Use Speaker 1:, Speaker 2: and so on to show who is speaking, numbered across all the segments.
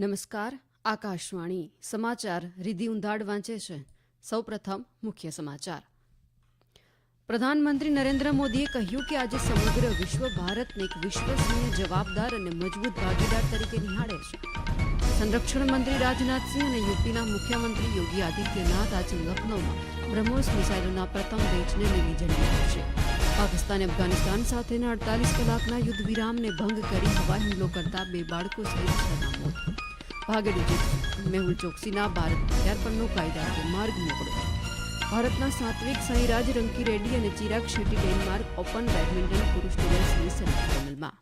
Speaker 1: નમસ્કાર, આકાશવાણી સમાચાર રિધિ ઉંધાડ વાંચે છે. સૌપ્રથમ મુખ્ય સમાચાર. પ્રધાનમંત્રી નરેન્દ્ર મોદીએ કહ્યું કે આજે સમગ્ર વિશ્વ ભારતને એક વિશ્વસનીય જવાબદાર અને મજબૂત ભાગીદાર તરીકે નિહાળે છે. સંરક્ષણ મંત્રી રાજનાથસિંહ અને યુપીના મુખ્યમંત્રી યોગી આદિત્યનાથ આજે લખનૌમાં બ્રહ્મોસ મિસાઇલોના પ્રથમ બેચને લીલી ઝંડી આપશે પાકિસ્તાને, અફઘાનિસ્તાન સાથેના અડતાલીસ કલાકના યુદ્ધ વિરામને ભંગ કરી હવાઈ હુમલો કરતા બે બાળકો સહિત છના મોત ભાગેડુ મેહુલ ચોકસીના ભારત પરનો કાયદાકીય માર્ગ મોકળો. ભારતના સાત્વિક સાંઈરાજ રંકી રેડ્ડી અને Chirag Shetty Denmark open badminton પુરુષ ટેનિસની સેમીફાઇનલમાં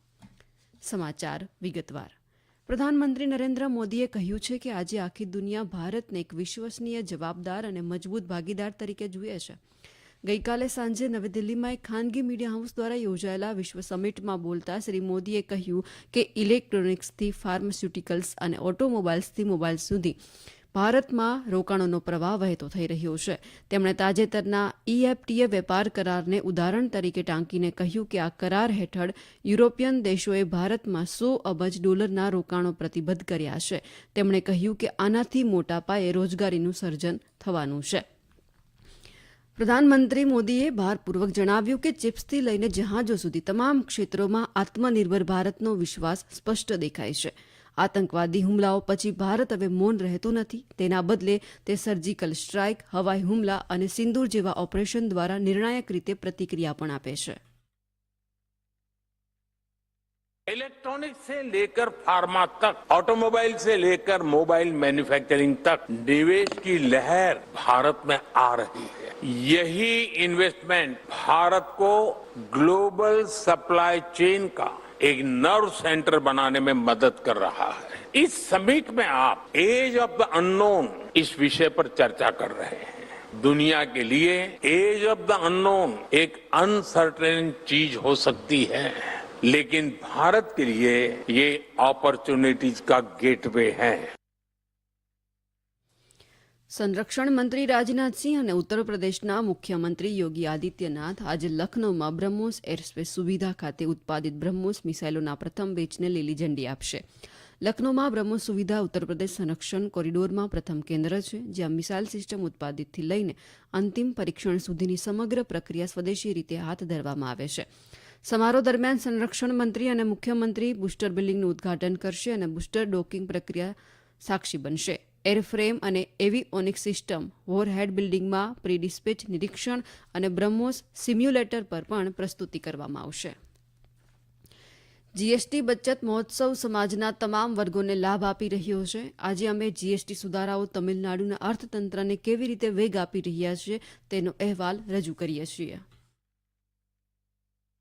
Speaker 1: સમાચાર વિગતવાર. પ્રધાનમંત્રી નરેન્દ્ર મોદીએ કહ્યું છે કે આજે આખી દુનિયા ભારતને એક વિશ્વસનીય જવાબદાર અને મજબૂત ભાગીદાર તરીકે જુએ છે. ગઈકાલે સાંજે નવી દિલ્હીમાં એક ખાનગી મીડિયા હાઉસ દ્વારા યોજાયેલા વિશ્વ સમિટમાં બોલતા શ્રી મોદીએ કહ્યું કે ઇલેક્ટ્રોનિક્સથી ફાર્માસ્યુટિકલ્સ અને ઓટોમોબાઇલ્સથી મોબાઈલ સુધી ભારતમાં રોકાણોનો પ્રવાહ વહેતો થઈ રહ્યો છે. તેમણે તાજેતરના ઈએફટીએ વેપાર કરારને ઉદાહરણ તરીકે ટાંકીને કહ્યું કે આ કરાર હેઠળ યુરોપિયન દેશોએ ભારતમાં સો અબજ ડોલરના રોકાણો પ્રતિબદ્ધ કર્યા છે. તેમણે કહ્યું કે આનાથી મોટા પાયે રોજગારીનું સર્જન થવાનું છે. પ્રધાનમંત્રી મોદીએ ભારપૂર્વક જણાવ્યું કે ચિપ્સથી લઈને જહાજો સુધી તમામ ક્ષેત્રોમાં આત્મનિર્ભર ભારતનો વિશ્વાસ સ્પષ્ટ દેખાય છે. આતંકવાદી હુમલાઓ પછી ભારત હવે મૌન રહેતું નથી. તેના બદલે તે સર્જિકલ સ્ટ્રાઇક, હવાઈ હુમલા અને સિંદૂર જેવા ઓપરેશન દ્વારા નિર્ણાયક રીતે પ્રતિક્રિયા પણ આપે છે.
Speaker 2: इलेक्ट्रॉनिक से लेकर फार्मा तक, ऑटोमोबाइल से लेकर मोबाइल मैन्युफैक्चरिंग तक निवेश की लहर भारत में आ रही है। यही इन्वेस्टमेंट भारत को ग्लोबल सप्लाई चेन का एक नर्व सेंटर बनाने में मदद कर रहा है। इस समिट में आप एज ऑफ़ द अननोन इस विषय पर चर्चा कर रहे हैं। दुनिया के लिए एज ऑफ़ द अननोन एक अनसर्टेन चीज़ हो सकती है। लेकिन भारत के लिए ये अपॉर्चुनिटीज का गेटवे है
Speaker 1: સંરક્ષણ મંત્રી રાજનાથસિંહ અને ઉત્તર પ્રદેશના મુખ્યમંત્રી યોગી આદિત્યનાથ આજે લખનૌમાં બ્રહ્મોસ એરસ્પેસ સુવિધા ખાતે ઉત્પાદિત બ્રહ્મોસ મિસાઇલોના પ્રથમ બેચને લીલી ઝંડી આપશે લખનૌમાં બ્રહ્મોસ સુવિધા ઉત્તર પ્રદેશ સંરક્ષણ કોરિડોરમાં પ્રથમ કેન્દ્ર છે જ્યાં મિસાઇલ સિસ્ટમ ઉત્પાદિતથી લઈને અંતિમ પરીક્ષણ સુધીની સમગ્ર પ્રક્રિયા સ્વદેશી રીતે હાથ ધરવામાં આવે છે સમારોહ દરમિયાન સંરક્ષણ મંત્રી અને મુખ્યમંત્રી બુસ્ટર બિલ્ડિંગનું ઉદઘાટન કરશે અને બુસ્ટર ડોકિંગ પ્રક્રિયા સાક્ષી બનશે. એરફ્રેમ અને એવિઓનિક સિસ્ટમ, વોરહેડ બિલ્ડિંગમાં પ્રી ડિસ્પેચ નિરીક્ષણ અને બ્રહ્મોસ સિમ્યુલેટર પર પણ પ્રસ્તુતિ કરવામાં આવશે. જીએસટી બચત મહોત્સવ સમાજના તમામ વર્ગોને લાભ આપી રહ્યો છે. આજે અમે જીએસટી સુધારાઓ તમિલનાડુના અર્થતંત્રને કેવી રીતે વેગ આપી રહ્યા છે તેનો અહેવાલ રજૂ કરીએ છીએ.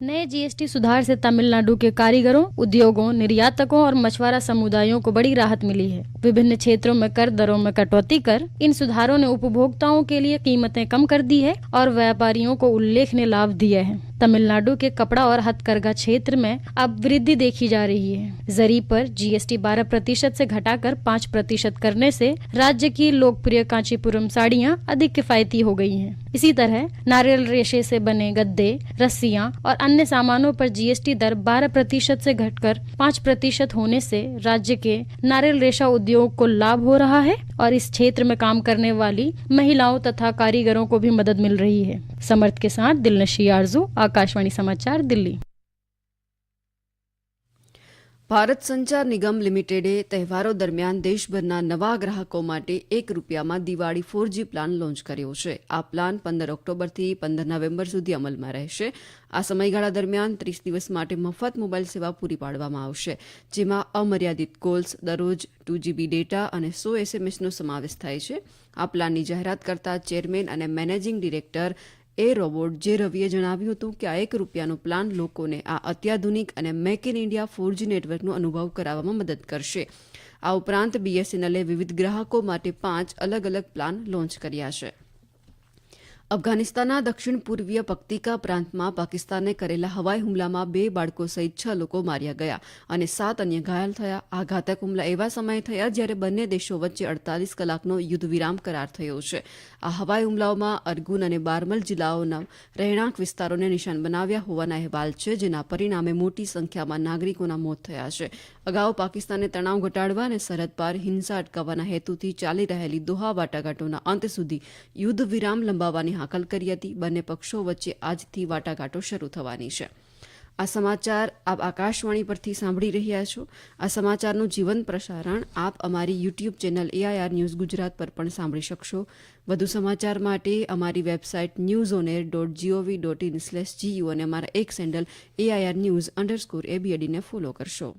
Speaker 3: नए जीएसटी सुधार से तमिलनाडु के कारीगरों, उद्योगों, निर्यातकों और मछुआरा समुदायों को बड़ी राहत मिली है। विभिन्न क्षेत्रों में कर दरों में कटौती कर, इन सुधारों ने उपभोक्ताओं के लिए कीमतें कम कर दी है और व्यापारियों को उल्लेखनीय लाभ दिए हैं। तमिलनाडु के कपड़ा और हथकरघा क्षेत्र में अब वृद्धि देखी जा रही है। जरी पर जीएसटी 12 प्रतिशत से घटाकर 5 प्रतिशत करने से राज्य की लोकप्रिय कांचीपुरम साड़ियाँ अधिक किफायती हो गई हैं। इसी तरह नारियल रेशे से बने गद्दे, रस्सियाँ और अन्य सामानों पर जीएसटी दर 12 प्रतिशत से घटकर 5 प्रतिशत होने से राज्य के नारियल रेशा उद्योग को लाभ हो रहा है और इस क्षेत्र में काम करने वाली महिलाओं तथा कारीगरों को भी मदद मिल रही है। समर्थ के साथ दिलनशी आरज़ू આકાશવાણી સમાચાર દિલ્હી.
Speaker 1: ભારત સંચાર નિગમ લિમિટેડે તહેવારો દરમિયાન દેશભરના નવા ગ્રાહકો માટે એક રૂપિયામાં દિવાળી ફોરજી પ્લાન લોન્ચ કર્યો છે. આ પ્લાન પંદર ઓક્ટોબરથી પંદર નવેમ્બર સુધી અમલમાં રહેશે. આ સમયગાળા દરમિયાન ત્રીસ દિવસ માટે મફત મોબાઈલ સેવા પૂરી પાડવામાં આવશે, જેમાં અમર્યાદિત કોલ્સ, દરરોજ ટુ જીબી ડેટા અને સો એસએમએસનો સમાવેશ થાય છે. આ પ્લાનની જાહેરાત કરતા ચેરમેન અને મેનેજિંગ ડિરેક્ટર એ રોબોટ જે રવિએ જણાવ્યું હતું કે આ એક રૂપિયાનો પ્લાન લોકોને આ અત્યાધુનિક અને મેક ઇન ઇન્ડિયા ફોરજી નેટવર્કનો અનુભવ કરાવવામાં મદદ કરશે. આ ઉપરાંત બીએસએનએલે વિવિધ ગ્રાહકો માટે પાંચ અલગ અલગ પ્લાન લોન્ચ કર્યા છે. અફઘાનિસ્તાનના દક્ષિણ પૂર્વીય પક્તિકા પ્રાંતમાં પાકિસ્તાને કરેલા હવાઈ હુમલામાં બે બાળકો સહિત છ લોકો માર્યા ગયા અને સાત અન્ય ઘાયલ થયા. આ ઘાતક હુમલા એવા સમયે થયા જ્યારે બંને દેશો વચ્ચે અડતાલીસ કલાકનો યુદ્ધ વિરામ કરાર થયો છે. આ હવાઈ હુમલાઓમાં અરગુન અને બારમલ જિલ્લાઓના રહેણાંક વિસ્તારોને નિશાન બનાવ્યા હોવાના અહેવાલ છે, જેના પરિણામે મોટી સંખ્યામાં નાગરિકોના મોત થયા છે. અગાઉ પાકિસ્તાને તણાવ ઘટાડવા અને સરહદ પાર હિંસા અટકાવવાના હેતુથી ચાલી રહેલી દોહા વાટાઘાટોના અંત સુધી યુદ્ધ વિરામ લંબાવવાની હાકલ કરી હતી. બંને પક્ષો વચ્ચે આજથી વાટાઘાટો શરૂ થવાની છે. આ સમાચાર આપ આકાશવાણી પરથી સાંભળી રહ્યા છો. આ સમાચારનું જીવંત પ્રસારણ આપ અમારી YouTube channel AIR news Gujarat પર પણ સાંભળી શકશો. વધુ સમાચાર માટે અમારી website news on air dot gov dot in slash GU અને અમારા એક સેન્ડલ એઆઈઆર ન્યૂઝ અંડરસ્કોર એબીએડીને ફોલો કરશો.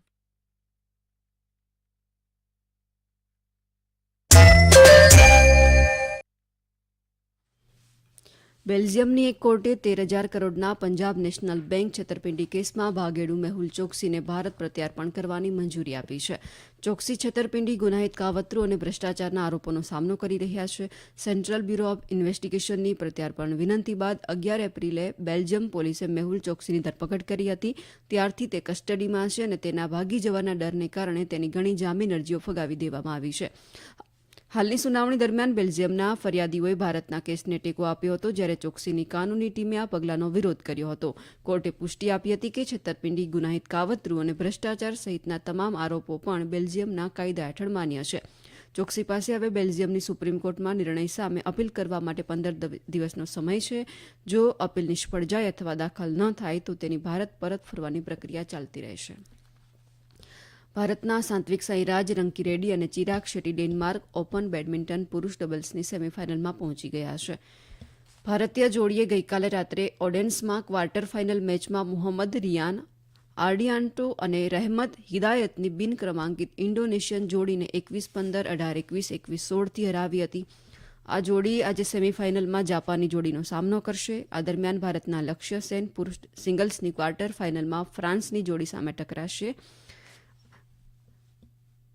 Speaker 1: બેલ્જિયમની એક કોર્ટે તેર હજાર કરોડના પંજાબ નેશનલ બેંક છેતરપિંડી કેસમાં ભાગેડુ મેહુલ ચોકસીને ભારત પ્રત્યાર્પણ કરવાની મંજૂરી આપી છે. ચોકસી છેતરપિંડી, ગુનાહિત કાવતરું અને ભ્રષ્ટાચારના આરોપોનો સામનો કરી રહ્યા છે. સેન્ટ્રલ બ્યુરો ઓફ ઇન્વેસ્ટિગેશનની પ્રત્યાર્પણ વિનંતી બાદ અગિયાર એપ્રિલે બેલ્જિયમ પોલીસે મેહુલ ચોકસીની ધરપકડ કરી હતી. ત્યારથી તે કસ્ટડીમાં છે અને તેના ભાગી જવાના ડરને કારણે તેની ઘણી જામીન અરજીઓ ફગાવી દેવામાં આવી છે. હાલની સુનાવણી દરમિયાન બેલ્જિયમના ફરિયાદીઓએ ભારતના કેસને ટેકો આપ્યો હતો જ્યારે ચોકસીની કાનૂની ટીમે આ પગલાંનો વિરોધ કર્યો હતો. કોર્ટે પુષ્ટિ આપી હતી કે છેતરપિંડી, ગુનાહિત કાવતરું અને ભ્રષ્ટાચાર સહિતના તમામ આરોપો પણ બેલ્જિયમના કાયદા હેઠળ માન્ય છે. ચોકસી પાસે હવે બેલ્જિયમની સુપ્રીમ કોર્ટમાં નિર્ણય સામે અપીલ કરવા માટે પંદર દિવસનો સમય છે. જો અપીલ નિષ્ફળ જાય અથવા દાખલ ન થાય તો તેની ભારત પરત ફરવાની પ્રક્રિયા ચાલતી રહેશે. ભારતના સાંત્વિક રંકી રેડ્ડી અને Chirag Shetty Denmark open badminton પુરુષ ડબલ્સની સેમીફાઇનલમાં પહોંચી ગયા છે. ભારતીય જોડીએ ગઈકાલે રાત્રે ઓડેન્સમાં ક્વાર્ટર ફાઇનલ મેચમાં મોહમ્મદ રિયાન, આર્ડિયાન્ટો અને રહેમત હિદાયતની બિનક્રમાંકિત ઇન્ડોનેશિયન જોડીને એકવીસ પંદર, અઢાર એકવીસ એકવીસ સોળથી હરાવી હતી. આ જોડી આજે સેમીફાઇનલમાં જાપાનની જોડીનો સામનો કરશે. આ દરમિયાન ભારતના લક્ષ્ય સેન પુરુષ સિંગલ્સની ક્વાર્ટર ફાઇનલમાં ફ્રાન્સની જોડી સામે ટકરાશે.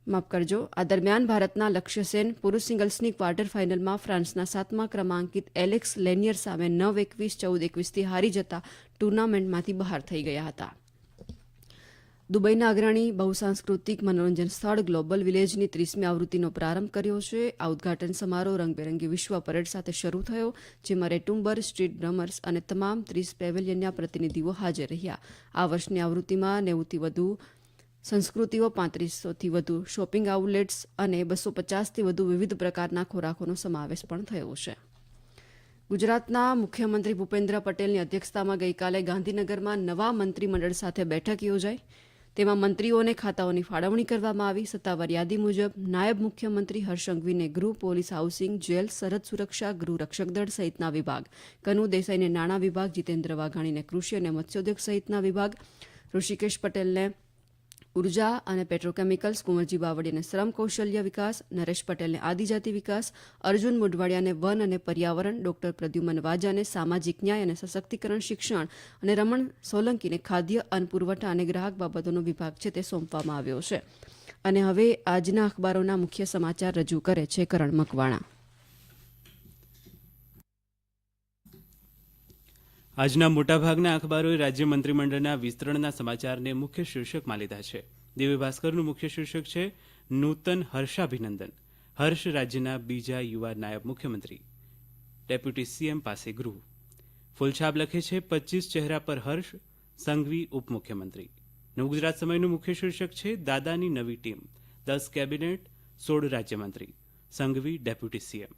Speaker 1: માફ કરજો. આ દરમિયાન ભારતના લક્ષ્ય સેન પુરુષ સિંગલ્સની ક્વાર્ટર ફાઇનલમાં ફ્રાન્સના સાતમા ક્રમાંકિત એલેક્સ લેનિયર સામે નવ એકવીસ, ચૌદ એકવીસથી હારી જતા ટુર્નામેન્ટમાંથી બહાર થઈ ગયા હતા. દુબઈના અગ્રણી બહુસાંસ્કૃતિક મનોરંજન સ્થળ ગ્લોબલ વિલેજની ત્રીસમી આવૃત્તિનો પ્રારંભ કર્યો છે. આ ઉદઘાટન સમારોહ રંગબેરંગી વિશ્વ પરેડ સાથે શરૂ થયો, જેમાં રેટુમ્બર, સ્ટ્રીટ બ્રમર્સ અને તમામ ત્રીસ પેવેલિયનના પ્રતિનિધિઓ હાજર રહ્યા. આ વર્ષની આવૃત્તિમાં નેવુંથી વધુ સંસ્કૃતિઓ પાંત્રીસોથી વધુ શોપિંગ આઉટલેટ્સ અને બસો પચાસથી વધુ વિવિધ પ્રકારના ખોરાકોનો સમાવેશ પણ થયો છે. ગુજરાતના મુખ્યમંત્રી ભૂપેન્દ્ર પટેલની અધ્યક્ષતામાં ગઈકાલે ગાંધીનગરમાં નવા મંત્રીમંડળ સાથે બેઠક યોજાઈ. તેમાં મંત્રીઓને ખાતાઓની ફાળવણી કરવામાં આવી. સત્તાવાર યાદી મુજબ, નાયબ મુખ્યમંત્રી હર્ષંઘવીને ગૃહ પોલીસ હાઉસિંગ, જેલ, સરહદ સુરક્ષા, ગૃહ રક્ષક દળ સહિતના વિભાગ, કનુ દેસાઈને નાણાં વિભાગ, જીતેન્દ્ર વાઘાણીને કૃષિ અને મત્સ્યોદ્યોગ સહિતના વિભાગ, ઋષિકેશ પટેલને ઊર્જા અને પેટ્રોકેમિકલ્સ, કુંવરજી બાવળીને શ્રમ કૌશલ્ય વિકાસ, નરેશ પટેલને આદિજાતિ વિકાસ, અર્જુન મુઢવાડિયાને વન અને પર્યાવરણ, ડોક્ટર પ્રદ્યુમન વાજાને સામાજિક ન્યાય અને સશક્તિકરણ શિક્ષણ અને રમણ સોલંકીને ખાદ્ય અન્ન પુરવઠા અને ગ્રાહક બાબતોનો વિભાગ છે તે સોંપવામાં આવ્યો છે. અને હવે આજના અખબારોના મુખ્ય સમાચાર રજૂ કરે છે કરણ મકવાણા.
Speaker 4: આજના મોટાભાગના અખબારોએ રાજ્ય મંત્રીમંડળના વિસ્તરણના સમાચારને મુખ્ય શીર્ષકમાં લીધા છે. દિવ્ય ભાસ્કરનું મુખ્ય શીર્ષક છે, નૂતન હર્ષાભિનંદન. હર્ષ રાજ્યના બીજા યુવા નાયબ મુખ્યમંત્રી. ડેપ્યુટી સીએમ પાસે ગૃહ. ફૂલછાપ લખે છે પચીસ ચહેરા પર હર્ષ, સંઘવી ઉપમુખ્યમંત્રી. નવ ગુજરાત સમયનું મુખ્ય શીર્ષક છે, દાદાની નવી ટીમ. દસ કેબિનેટ, સોળ રાજ્યમંત્રી. Sanghvi deputy CM.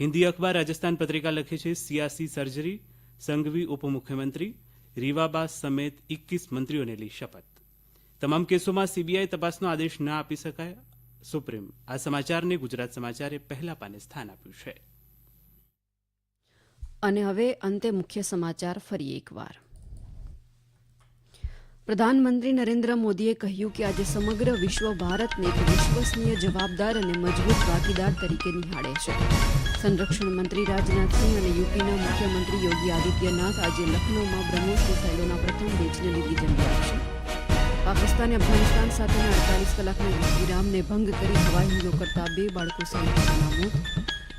Speaker 4: હિન્દી અખબાર રાજસ્થાન પત્રિકા લખે છે, સિયાસી સર્જરી સંઘવી ઉપમુખ્યમંત્રી રીવાબા સમેત એકવીસ મંત્રીઓને લઈ શપથ. તમામ કેસોમાં સીબીઆઈ તપાસનો આદેશ ના આપી શકાય. સુપ્રીમ, આ સમાચારને ગુજરાત સમાચારે પહેલા પાને સ્થાન આપ્યું છે.
Speaker 1: અને હવે અંતે મુખ્ય સમાચાર ફરી એકવાર. પ્રધાનમંત્રી નરેન્દ્ર મોદીએ કહ્યું કે આજે સમગ્ર વિશ્વ ભારતને એક વિશ્વસનીય જવાબદાર અને મજબૂત ભાગીદાર તરીકે નિહાળે છે. સંરક્ષણ મંત્રી રાજનાથસિંહ અને યુપીના મુખ્યમંત્રી યોગી આદિત્યનાથ આજે લખનૌમાં બ્રહ્મોસ મિસાઇલોના પ્રથમ બેચને લીધી ઝંડી આપશે પાકિસ્તાને અફઘાનિસ્તાન સાથેના અડતાલીસ કલાકના વિરામને ભંગ કરી હવાઈ હુમલો કરતા બે બાળકો સહિતના મોત.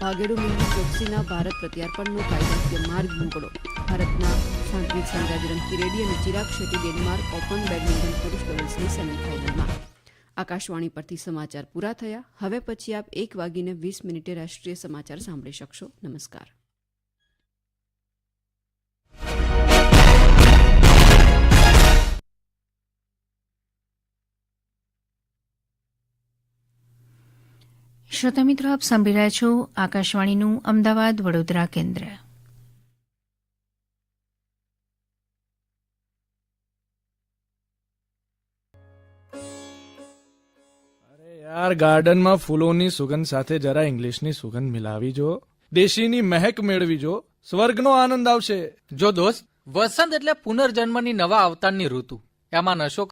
Speaker 1: ભાગેડુ મેહુલ ચોકસીના ભારત પ્રત્યાર્પણનો કાયદાકીય માર્ગ મોકળો. ભારતના સાંત્વિક સાંગરાજ રંકીરેડ્ડી અને Chirag Shetty Denmark open badminton પુરુષ ડબલ્સની સેમીફાઇનલમાં. આકાશવાણી પરથી સમાચાર પૂરા થયા. હવે પછી આપ એક વાગીને વીસ મિનિટે રાષ્ટ્રીય સમાચાર સાંભળી શકશો. નમસ્કાર.
Speaker 5: શ્રોતા મિત્રો આપ સાંભળી રહ્યા છો આકાશવાણીનું અમદાવાદ વડોદરા કેન્દ્ર.
Speaker 6: યાર, ગાર્ડનમાં ફૂલોની સુગંધ સાથે જરા ઇંગ્લિશની સુગંધ મિલાવી જો. દેશીની મહેક મેળવી જો. સ્વર્ગનો આનંદ આવશે.
Speaker 7: જો દોસ્ત, વસંત એટલે પુનર્જન્મની નવા અવતારની ઋતુ. એમાં નશો